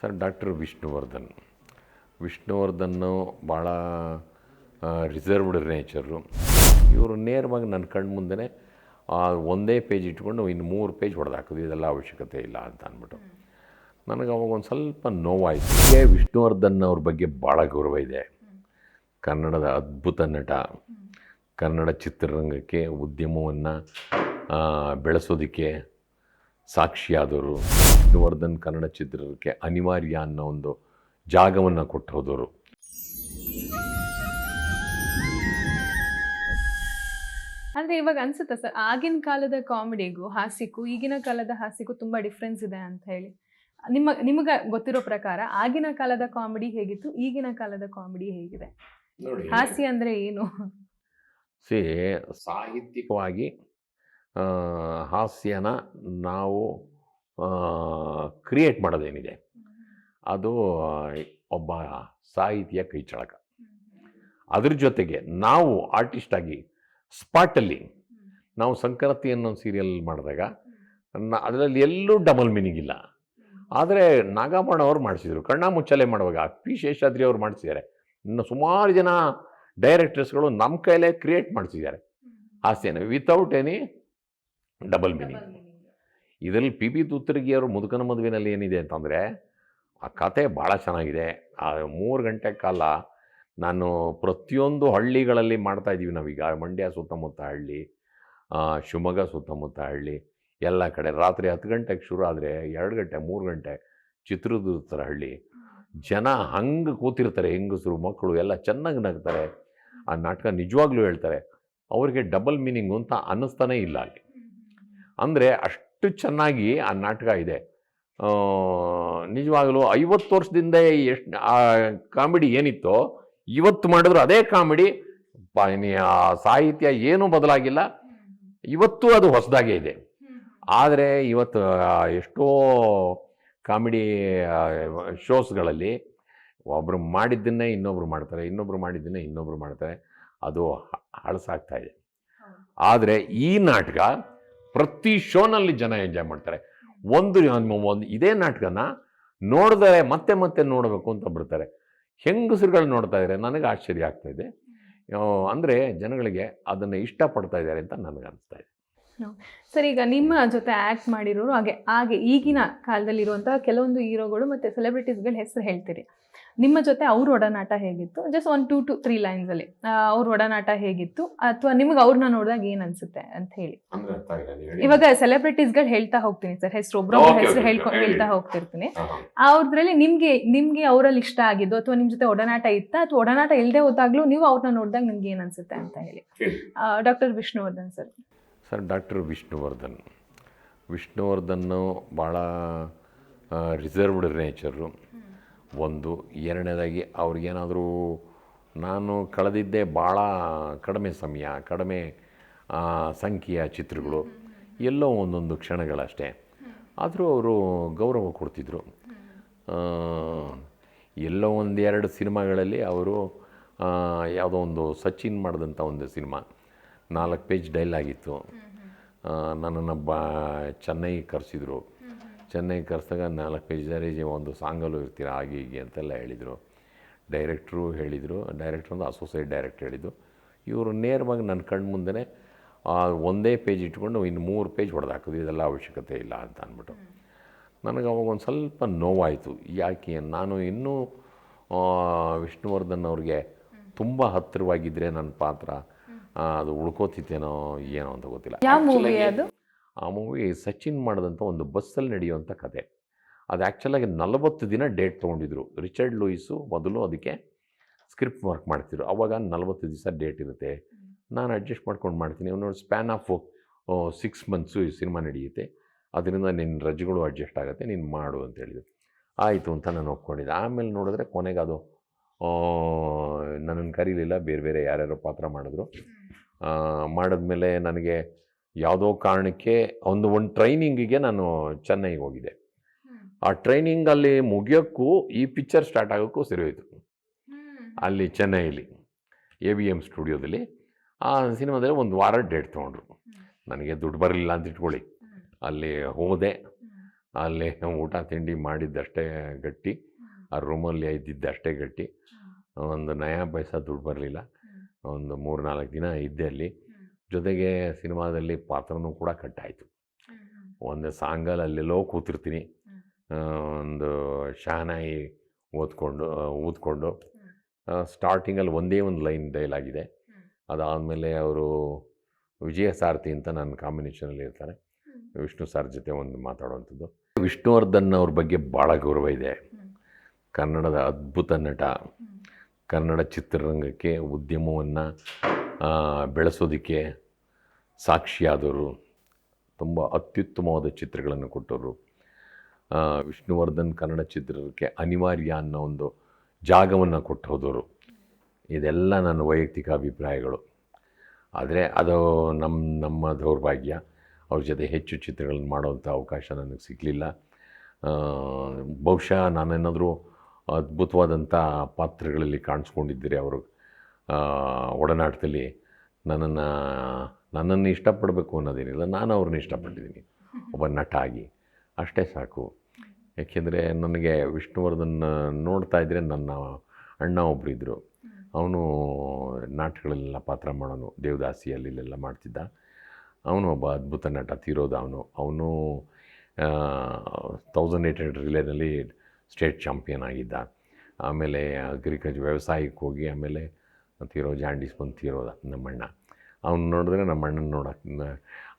Sir, doctor Vishnuvardhan. ವಿಷ್ಣುವರ್ಧನ್ನು ಭಾಳ reserved nature. ಇವರು ನೇರವಾಗಿ ನನ್ನ ಕಣ್ಣು ಮುಂದೆ ಒಂದೇ ಪೇಜ್ ಇಟ್ಕೊಂಡು ಇನ್ನು ಮೂರು ಪೇಜ್ ಹೊಡೆದಾಕೋದು, ಇದೆಲ್ಲ ಅವಶ್ಯಕತೆ ಇಲ್ಲ ಅಂತ ಅಂದ್ಬಿಟ್ಟು. ನನಗೆ ಅವಾಗ ಒಂದು ಸ್ವಲ್ಪ ನೋವಾಯಿತು. ಕೆ. ವಿಷ್ಣುವರ್ಧನ್ ಅವ್ರ ಬಗ್ಗೆ ಭಾಳ ಗೌರವ ಇದೆ. ಕನ್ನಡದ ಅದ್ಭುತ ನಟ. ಕನ್ನಡ ಚಿತ್ರರಂಗಕ್ಕೆ ಉದ್ಯಮವನ್ನು ಬೆಳೆಸೋದಕ್ಕೆ ಸಾಕ್ಷಿಯಾದವರು. ವಿಷ್ಣುವರ್ಧನ್ ಕನ್ನಡ ಚಿತ್ರಕ್ಕೆ ಅನಿವಾರ್ಯ ಅನ್ನೋ ಒಂದು ಜಾಗವನ್ನು ಕೊಟ್ಟು ಹೋದವರು ಅಂದ್ರೆ ಇವಾಗ ಅನ್ಸುತ್ತಾ ಸರ್ ಆಗಿನ ಕಾಲದ ಕಾಮಿಡಿಗೂ ಹಾಸ್ಯಕ್ಕೂ ಈಗಿನ ಕಾಲದ ಹಾಸ್ಯಕ್ಕೂ ತುಂಬಾ ಡಿಫ್ರೆನ್ಸ್ ಇದೆ ಅಂತ ಹೇಳಿ. ನಿಮ್ಮ ನಿಮಗೆ ಗೊತ್ತಿರೋ ಪ್ರಕಾರ ಆಗಿನ ಕಾಲದ ಕಾಮಿಡಿ ಹೇಗಿತ್ತು ಈಗಿನ ಕಾಲದ ಕಾಮಿಡಿ ಹೇಗಿದೆ? ನೋಡಿ. ಹಾಸ್ಯ ಅಂದ್ರೆ ಏನು? ಸಿ ಸಾಹಿತ್ಯಿಕವಾಗಿ ಹಾಸ್ಯನ ನಾವು ಕ್ರಿಯೇಟ್ ಮಾಡೋದೇನಿದೆ? ಅದು, ಒಬ್ಬ ಸಾಹಿತಿಯ ಕೈಚಳಕ ಅದ್ರ ಜೊತೆಗೆ ನಾವು ಆರ್ಟಿಸ್ಟ್ ಆಗಿ ಸ್ಪಾಟಲ್ಲಿ ನಾವು ಸಂಕ್ರಾಂತಿ ಅನ್ನೋ ಸೀರಿಯಲ್ ಮಾಡಿದಾಗ ಅದರಲ್ಲಿ ಎಲ್ಲೂ ಡಬಲ್ ಮೀನಿಂಗ್ ಇಲ್ಲ. ಆದರೆ ನಾಗಮಣ ಅವ್ರು ಮಾಡಿಸಿದ್ರು. ಕಣ್ಣ ಮುಚ್ಚಲೆ ಮಾಡುವಾಗ ಪಿ ಶೇಷಾದ್ರಿ ಅವ್ರು ಮಾಡಿಸಿದ್ದಾರೆ. ಇನ್ನು ಸುಮಾರು ಜನ ಡೈರೆಕ್ಟರ್ಸ್ಗಳು ನಮ್ಮ ಕೈಲೇ ಕ್ರಿಯೇಟ್ ಮಾಡಿಸಿದ್ದಾರೆ. ಹಾಸ್ಯನ. ವಿತೌಟ್ ಎನಿ ಡಬಲ್ ಮೀನಿಂಗ್ ಇದರಲ್ಲಿ ಪಿ ಬಿ ಅವರು ಮುದುಕನ ಮದುವೆನಲ್ಲಿ ಏನಿದೆ ಅಂತಂದರೆ ಆ ಕತೆ ಭಾಳ ಚೆನ್ನಾಗಿದೆ. ಆ ಮೂರು ಗಂಟೆ ಕಾಲ ನಾನು ಪ್ರತಿಯೊಂದು ಹಳ್ಳಿಗಳಲ್ಲಿ ಮಾಡ್ತಾ ಇದ್ದೀವಿ ನಾವೀಗ. ಮಂಡ್ಯ ಸುತ್ತಮುತ್ತ ಹಳ್ಳಿ ಶಿವಮೊಗ್ಗ ಸುತ್ತಮುತ್ತ ಹಳ್ಳಿ ಎಲ್ಲ ಕಡೆ. ರಾತ್ರಿ ಹತ್ತು ಗಂಟೆಗೆ ಶುರು ಆದರೆ ಎರಡು ಗಂಟೆ ಮೂರು ಗಂಟೆ ಚಿತ್ರದುರ್ಗದ ಹಳ್ಳಿ. ಜನ ಹಂಗೆ ಕೂತಿರ್ತಾರೆ ಹೆಂಗಸರು ಮಕ್ಕಳು ಎಲ್ಲ ಚೆನ್ನಾಗಿ ನಗ್ತಾರೆ. ಆ ನಾಟಕ ನಿಜವಾಗ್ಲೂ ಹೇಳ್ತಾರೆ ಅವರಿಗೆ ಡಬಲ್ ಮೀನಿಂಗು ಅಂತ ಅನ್ನಿಸ್ತಾನೇ ಇಲ್ಲ ಅಲ್ಲಿ. ಅಂದರೆ ಅಷ್ಟು ಚೆನ್ನಾಗಿ ಆ ನಾಟಕ ಇದೆ. ಆ, ನಿಜವಾಗಲೂ ಐವತ್ತು ವರ್ಷದಿಂದ ಎಷ್ಟು ಆ ಕಾಮಿಡಿ ಏನಿತ್ತೋ ಇವತ್ತು ಮಾಡಿದ್ರು ಅದೇ ಕಾಮಿಡಿ. ಸಾಹಿತ್ಯ ಏನೂ ಬದಲಾಗಿಲ್ಲ. ಇವತ್ತು ಅದು ಹೊಸದಾಗೇ ಇದೆ. ಆದರೆ ಇವತ್ತು ಆ, ಎಷ್ಟೋ ಕಾಮಿಡಿ ಶೋಸ್ಗಳಲ್ಲಿ ಒಬ್ಬರು ಮಾಡಿದ್ದನ್ನೇ ಇನ್ನೊಬ್ರು ಮಾಡ್ತಾರೆ ಇನ್ನೊಬ್ರು ಮಾಡಿದ್ದನ್ನೇ ಇನ್ನೊಬ್ರು ಮಾಡ್ತಾರೆ. ಅದು ಹಳಸಾಗ್ತಾ ಇದೆ. ಆದರೆ ಈ ನಾಟಕ ಪ್ರತಿ ಶೋನಲ್ಲಿ ಜನ ಎಂಜಾಯ್ ಮಾಡ್ತಾರೆ. ಒಂದು ಒಂದು ಇದೇ ನಾಟಕನ ನೋಡಿದರೆ ಮತ್ತೆ ಮತ್ತೆ ನೋಡಬೇಕು ಅಂತ ಬಿಡ್ತಾರೆ. ಹೆಂಗಸರುಗಳು ನೋಡ್ತಾ ಇದ್ದಾರೆ ನನಗೆ ಆಶ್ಚರ್ಯ ಆಗ್ತಾ ಇದೆ. ಆ, ಅಂದರೆ ಜನಗಳಿಗೆ ಅದನ್ನು ಇಷ್ಟಪಡ್ತಾ ಇದ್ದಾರೆ ಅಂತ ನನಗೆ ಅನಿಸ್ತಾ ಇದೆ. ಸರ್ ಈಗ ನಿಮ್ಮ ಜೊತೆ ಆಕ್ಟ್ ಮಾಡಿರೋರು ಹಾಗೆ ಹಾಗೆ ಈಗಿನ ಕಾಲದಲ್ಲಿರುವಂತಹ ಕೆಲವೊಂದು ಹೀರೋಗಳು ಮತ್ತೆ ಸೆಲೆಬ್ರಿಟೀಸ್ಗಳ ಹೆಸರು ಹೇಳ್ತೀರಿ. ನಿಮ್ಮ ಜೊತೆ ಅವ್ರ ಒಡನಾಟ ಹೇಗಿತ್ತು? Just one two to three lines ಅಲ್ಲಿ. ಆ, ಅವ್ರ ಒಡನಾಟ ಹೇಗಿತ್ತು? ಅಥವಾ ನಿಮ್ಗೆ ಅವ್ರನ್ನ ನೋಡಿದಾಗ ಏನು ಅನ್ಸುತ್ತೆ ಅಂತ ಹೇಳಿ. ಇವಾಗ ಸೆಲೆಬ್ರಿಟೀಸ್ಗಳು ಹೇಳ್ತಾ ಹೋಗ್ತೀನಿ ಸರ್ ಹೆಸರು ಒಬ್ಬರ ಹೆಸರು ಹೇಳ್ಕೊ ಹೇಳ್ತಾ ಹೋಗ್ತಿರ್ತೀನಿ. ಅವ್ರದ್ರಲ್ಲಿ ನಿಮಗೆ ನಿಮಗೆ ಅವರಲ್ಲಿ ಇಷ್ಟ ಆಗಿದ್ದು ಅಥವಾ ನಿಮ್ಮ ಜೊತೆ ಒಡನಾಟ ಇತ್ತ ಅಥವಾ ಒಡನಾಟ ಇಲ್ಲದೆ ಹೋದಾಗ್ಲೂ ನೀವು ಅವ್ರನ್ನ ನೋಡಿದಾಗ ನಿಮ್ಗೆ ಏನು ಅನ್ಸುತ್ತೆ ಅಂತ ಹೇಳಿ. Doctor Vishnuvardhan sir. Sir, doctor Vishnuvardhan. ವಿಷ್ಣುವರ್ಧನ್ನು ಭಾಳ ರಿಸರ್ವ್ಡ್ ನೇಚರು. ಒಂದು. ಎರಡನೇದಾಗಿ ಅವ್ರಿಗೇನಾದರೂ ನಾನು ಕಳೆದಿದ್ದೆ ಭಾಳ ಕಡಿಮೆ ಸಮಯ, ಕಡಿಮೆ ಸಂಖ್ಯೆಯ ಚಿತ್ರಗಳು. ಎಲ್ಲೋ ಒಂದೊಂದು ಕ್ಷಣಗಳಷ್ಟೇ. ಆದರೂ ಅವರು ಗೌರವ ಕೊಡ್ತಿದ್ರು. ಎಲ್ಲೋ ಒಂದೆರಡು ಸಿನಿಮಾಗಳಲ್ಲಿ ಅವರು ಯಾವುದೋ ಒಂದು ಸಚಿನ್ ಮಾಡಿದಂಥ ಒಂದು ಸಿನಿಮಾ. ನಾಲ್ಕು ಪೇಜ್ ಡೈಲ್ ಆಗಿತ್ತು. ಆ, ನನ್ನನ್ನು ಬಾ ಚೆನ್ನೈಗೆ ಕರೆಸಿದ್ರು. ಚೆನ್ನೈಗೆ ಕರೆಸಿದಾಗ ನಾಲ್ಕು ಪೇಜಲ್ಲಿ ಒಂದು ಸಾಂಗಲ್ಲೂ ಇರ್ತೀರ ಹಾಗೆ ಹೀಗೆ ಅಂತೆಲ್ಲ ಹೇಳಿದರು. ಡೈರೆಕ್ಟ್ರು ಹೇಳಿದರು. ಡೈರೆಕ್ಟ್ರು ಒಂದು ಅಸೋಸಿಯೇಟ್ ಡೈರೆಕ್ಟ್ ಹೇಳಿದ್ದು. ಇವರು ನೇರವಾಗಿ ನನ್ನ ಕಣ್ಣು ಮುಂದೆ ಒಂದೇ ಪೇಜ್ ಇಟ್ಕೊಂಡು ಇನ್ನು ಮೂರು ಪೇಜ್ ಹೊಡೆದಾಕೋದು ಇದೆಲ್ಲ ಅವಶ್ಯಕತೆ ಇಲ್ಲ ಅಂತ ಅಂದ್ಬಿಟ್ಟು. ನನಗೆ ಅವಾಗ ಒಂದು ಸ್ವಲ್ಪ ನೋವಾಯಿತು. ಯಾಕೆ ನಾನು ಇನ್ನೂ ವಿಷ್ಣುವರ್ಧನ್ ಅವ್ರಿಗೆ ತುಂಬ ಹತ್ತಿರವಾಗಿದ್ದರೆ ನನ್ನ ಪಾತ್ರ ಅದು ಉಳ್ಕೋತಿತ್ತೇನೋ ಏನೋ ಅಂತ ಗೊತ್ತಿಲ್ಲ. ಆ ಮೂವಿ ಅದು? ಆ ಮೂವಿ ಸಚಿನ್ ಮಾಡಿದಂಥ ಒಂದು ಬಸ್ಸಲ್ಲಿ ನಡೆಯುವಂಥ ಕತೆ. ಅದು ಆ್ಯಕ್ಚುಲಾಗಿ ನಲವತ್ತು ದಿನ ಡೇಟ್ ತೊಗೊಂಡಿದ್ರು. ರಿಚರ್ಡ್ ಲೂಯಿಸು ಮೊದಲು ಅದಕ್ಕೆ ಸ್ಕ್ರಿಪ್ಟ್ ವರ್ಕ್ ಮಾಡ್ತಿದ್ರು. ಅವಾಗ ನಲವತ್ತು ದಿವಸ ಡೇಟ್ ಇರುತ್ತೆ. ನಾನು ಅಡ್ಜಸ್ಟ್ ಮಾಡ್ಕೊಂಡು ಮಾಡ್ತೀನಿ. ನೋಡಿ ಸ್ಪ್ಯಾನ್ ಆಫ್ ಸಿಕ್ಸ್ ಮಂತ್ಸು ಈ ಸಿನಿಮಾ ನಡೆಯುತ್ತೆ. ಅದರಿಂದ ನಿನ್ನ ರಜೆಗಳು ಅಡ್ಜಸ್ಟ್ ಆಗುತ್ತೆ. ನೀನು ಮಾಡು ಅಂತ ಹೇಳಿದ್ರು. ಆಯಿತು ಅಂತ ನಾನು ಒಪ್ಕೊಂಡಿದ್ದೆ. ಆಮೇಲೆ ನೋಡಿದ್ರೆ ಕೊನೆಗೆ ಅದು ನನ್ನನ್ನು ಕರೀಲಿಲ್ಲ. ಬೇರೆ ಬೇರೆ ಯಾರ್ಯಾರೋ ಪಾತ್ರ ಮಾಡಿದ್ರು. ಮಾಡಿದ್ಮೇಲೆ ನನಗೆ ಯಾವುದೋ ಕಾರಣಕ್ಕೆ ಒಂದು ಒಂದು ಟ್ರೈನಿಂಗಿಗೆ ನಾನು ಚೆನ್ನೈಗೆ ಹೋಗಿದ್ದೆ. ಆ ಟ್ರೈನಿಂಗಲ್ಲಿ ಮುಗಿಯೋಕ್ಕೂ ಈ ಪಿಕ್ಚರ್ ಸ್ಟಾರ್ಟ್ ಆಗೋಕ್ಕೂ ಸರಿ ಹೋಯಿತು. ಅಲ್ಲಿ ಚೆನ್ನೈಲಿ ಎ ವಿ ಎಂ ಸ್ಟುಡಿಯೋದಲ್ಲಿ ಆ ಸಿನಿಮಾದಲ್ಲಿ ಒಂದು ವಾರ ಡೇಟ್ ತೊಗೊಂಡ್ರು. ನನಗೆ ದುಡ್ಡು ಬರಲಿಲ್ಲ ಅಂತ ಇಟ್ಕೊಳ್ಳಿ. ಅಲ್ಲಿ ಹೋದೆ. ಅಲ್ಲಿ ಊಟ ತಿಂಡಿ ಮಾಡಿದ್ದಷ್ಟೇ ಗಟ್ಟಿ. ಆ ರೂಮಲ್ಲಿ ಇದ್ದಿದ್ದಷ್ಟೇ ಗಟ್ಟಿ. ಒಂದು ನಯಾ ಪೈಸಾ ದುಡ್ಡು ಬರಲಿಲ್ಲ. ಒಂದು ಮೂರು ನಾಲ್ಕು ದಿನ ಇದ್ದೆ ಅಲ್ಲಿ. ಜೊತೆಗೆ ಸಿನಿಮಾದಲ್ಲಿ ಪಾತ್ರನೂ ಕೂಡ ಕಟ್ಟಾಯಿತು. ಒಂದು ಸಾಂಗಲ್ ಅಲ್ಲೆಲ್ಲೋ ಕೂತಿರ್ತೀನಿ ಒಂದು ಶಹನಾಯಿ ಓದ್ಕೊಂಡು ಊದ್ಕೊಂಡು ಸ್ಟಾರ್ಟಿಂಗಲ್ಲಿ ಒಂದೇ ಒಂದು ಲೈನ್ ಡೈಲಾಗ್ ಇದೆ ಅದಾದಮೇಲೆ ಅವರು ವಿಜಯ ಸಾರಥಿ ಅಂತ ನನ್ನ ಕಾಂಬಿನೇಷನಲ್ಲಿ ಇರ್ತಾರೆ. ವಿಷ್ಣು ಸಾರ್ ಜೊತೆ ಒಂದು ಮಾತಾಡುವಂಥದ್ದು. ವಿಷ್ಣುವರ್ಧನ್ ಅವ್ರ ಬಗ್ಗೆ ಭಾಳ ಗೌರವ ಇದೆ. ಕನ್ನಡದ ಅದ್ಭುತ ನಟ. ಕನ್ನಡ ಚಿತ್ರರಂಗಕ್ಕೆ ಉದ್ಯಮವನ್ನು ಬೆಳೆಸೋದಕ್ಕೆ ಸಾಕ್ಷಿಯಾದವರು, ತುಂಬ ಅತ್ಯುತ್ತಮವಾದ ಚಿತ್ರಗಳನ್ನು ಕೊಟ್ಟವರು. ವಿಷ್ಣುವರ್ಧನ್ ಕನ್ನಡ ಚಿತ್ರಕ್ಕೆ ಅನಿವಾರ್ಯ ಅನ್ನೋ ಒಂದು ಜಾಗವನ್ನು ಕೊಟ್ಟು ಹೋದವರು ಇದೆಲ್ಲ ನನ್ನ ವೈಯಕ್ತಿಕ ಅಭಿಪ್ರಾಯಗಳು. ಆದರೆ ಅದು ನಮ್ಮ ನಮ್ಮ ದೌರ್ಭಾಗ್ಯ. ಅವ್ರ ಜೊತೆ ಹೆಚ್ಚು ಚಿತ್ರಗಳನ್ನು ಮಾಡುವಂಥ ಅವಕಾಶ ನನಗೆ ಸಿಗಲಿಲ್ಲ. ಬಹುಶಃ ನಾನೇನಾದರೂ ಅದ್ಭುತವಾದಂಥ ಪಾತ್ರಗಳಲ್ಲಿ ಕಾಣಿಸ್ಕೊಂಡಿದ್ದೀರಿ ಅವರು. ಒಡನಾಟದಲ್ಲಿ ನನ್ನನ್ನು ನನ್ನನ್ನು ಇಷ್ಟಪಡಬೇಕು ಅನ್ನೋದೇನಿಲ್ಲ, ನಾನು ಅವ್ರನ್ನ ಇಷ್ಟಪಟ್ಟಿದ್ದೀನಿ. ಒಬ್ಬ ನಟ ಆಗಿ ಅಷ್ಟೇ ಸಾಕು. ಯಾಕೆಂದರೆ ನನಗೆ ವಿಷ್ಣುವರ್ಧನ್ ನೋಡ್ತಾ ಇದ್ದರೆ ನನ್ನ ಅಣ್ಣ ಒಬ್ಬರಿದ್ದರು ಅವನು ನಾಟಕಗಳಲ್ಲೆಲ್ಲ ಪಾತ್ರ ಮಾಡೋನು. ದೇವದಾಸಿಯಲ್ಲಿ ಇಲ್ಲೆಲ್ಲ ಮಾಡ್ತಿದ್ದ. ಅವನು ಒಬ್ಬ ಅದ್ಭುತ ನಟ, ತೀರೋದು ಅವನು. ಅವನು ತೌಸಂಡ್ ಏಟ್ ಹಂಡ್ರೆಡ್ ರಿಲೇನಲ್ಲಿ ಸ್ಟೇಟ್ ಚಾಂಪಿಯನ್ ಆಗಿದ್ದ. ಆಮೇಲೆ ಅಗ್ರಿಕಲ್ಚರ್ ವ್ಯವಸಾಯಕ್ಕೆ ಹೋಗಿ ಆಮೇಲೆ ತೀರೋ ಜಾಂಡೀಸ್ ಬಂದು ತೀರೋದ ನಮ್ಮಣ್ಣ. ಅವ್ನು ನೋಡಿದ್ರೆ ನಮ್ಮ ಅಣ್ಣನ ನೋಡಕ್ಕೆ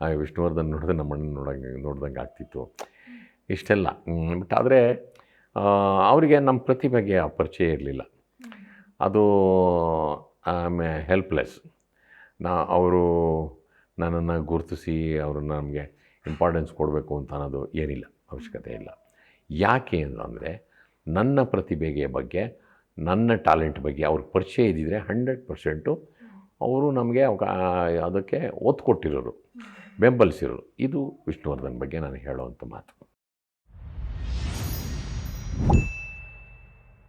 ಆ ವಿಷ್ಣುವರ್ಧನ್ ನೋಡಿದ್ರೆ ನಮ್ಮ ಅಣ್ಣನ ನೋಡಂಗೆ ನೋಡ್ದಂಗೆ ಆಗ್ತಿತ್ತು. ಇಷ್ಟೆಲ್ಲ. ಬಟ್ ಆದರೆ ಅವರಿಗೆ ನಮ್ಮ ಪ್ರತಿಭೆಗೆ ಆ ಪರಿಚಯ ಇರಲಿಲ್ಲ. ಅದು ಆಮೇಲೆ ಹೆಲ್ಪ್ಲೆಸ್ ನಾ ಅವರು ನನ್ನನ್ನು ಗುರುತಿಸಿ ಅವ್ರನ್ನ ನಮಗೆ ಇಂಪಾರ್ಟೆನ್ಸ್ ಕೊಡಬೇಕು ಅಂತ ಅನ್ನೋದು ಏನಿಲ್ಲ ಅವಶ್ಯಕತೆ ಇಲ್ಲ. ಯಾಕೆ ಅಂದರೆ ನನ್ನ ಪ್ರತಿಭೆಗೆ ಬಗ್ಗೆ, ನನ್ನ ಟ್ಯಾಲೆಂಟ್ ಬಗ್ಗೆ ಅವ್ರಿಗೆ ಪರಿಚಯ ಇದ್ದಿದ್ರೆ ಹಂಡ್ರೆಡ್ ಪರ್ಸೆಂಟು ಅವರು ನಮಗೆ ಅದಕ್ಕೆ ಒತ್ತು ಕೊಟ್ಟಿರೋರು ಬೆಂಬಲಿಸಿರೋರು. ಇದು ವಿಷ್ಣುವರ್ಧನ್ ಬಗ್ಗೆ ನಾನು ಹೇಳೋವಂಥ ಮಾತು.